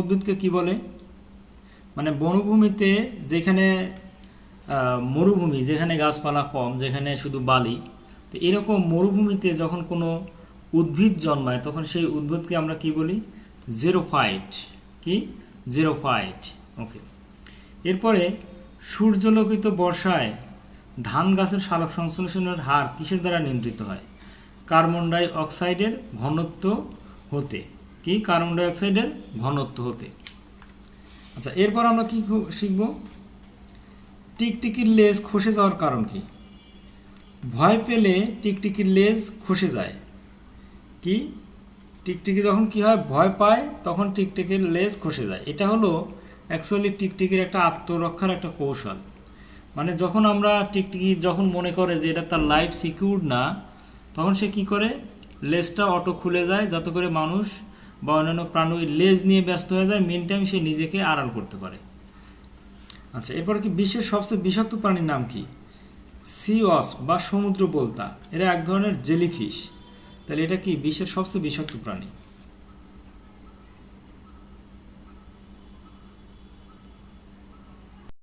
উদ্ভিদকে কি বলে? মানে বনভূমিতে যেখানে মরুভূমি, যেখানে গাছপালা কম, যেখানে শুধু বালি, তো এরকম মরুভূমিতে যখন কোনো উদ্ভিদ জন্মায়, তখন সেই উদ্ভিদকে আমরা কি বলি? জেরোফাইট কি? জেরোফাইট ওকে এরপরে, সূর্যলোকিত বর্ষায় ধান গাছের সালোক সংশ্লেষণের হার কিসের দ্বারা নিয়ন্ত্রিত হয়? কার্বন ডাই অক্সাইডের ঘনত্ব হতে। কি? কার্বন ডাই অক্সাইডের ঘনত্ব হতে। আচ্ছা এরপর আমরা কি শিখব? টিকটিকির লেজ খসে যাওয়ার কারণ কি? ভয় পেলে টিকটিকির লেজ খসে যায়। কি? টিকটিকি যখন কি হয়, ভয় পায়, তখন টিকটিকির লেজ খসে যায়। এটা হলো অ্যাকচুয়ালি টিকটিকির একটা আত্মরক্ষার একটা কৌশল। মানে যখন আমরা টিকটিকি যখন মনে করে যে এটা তার লাইফ সিকিউর না, তখন সে কি করে? লেজটা অটো খুলে যায়, যাতে করে মানুষ বা অন্যান্য প্রাণীর লেজ নিয়ে ব্যস্ত হয়ে যায় মেন টাইম সে নিজেকে আড়াল করতে পারে। আচ্ছা এরপর কি বিশ্বের সবচেয়ে বিষাক্ত প্রাণীর নাম কি? সিওস বা সমুদ্র বলতা এরা এক ধরনের জেলিফিশ। তাহলে এটা কি বিশ্বের সবচেয়ে বিষাক্ত প্রাণী?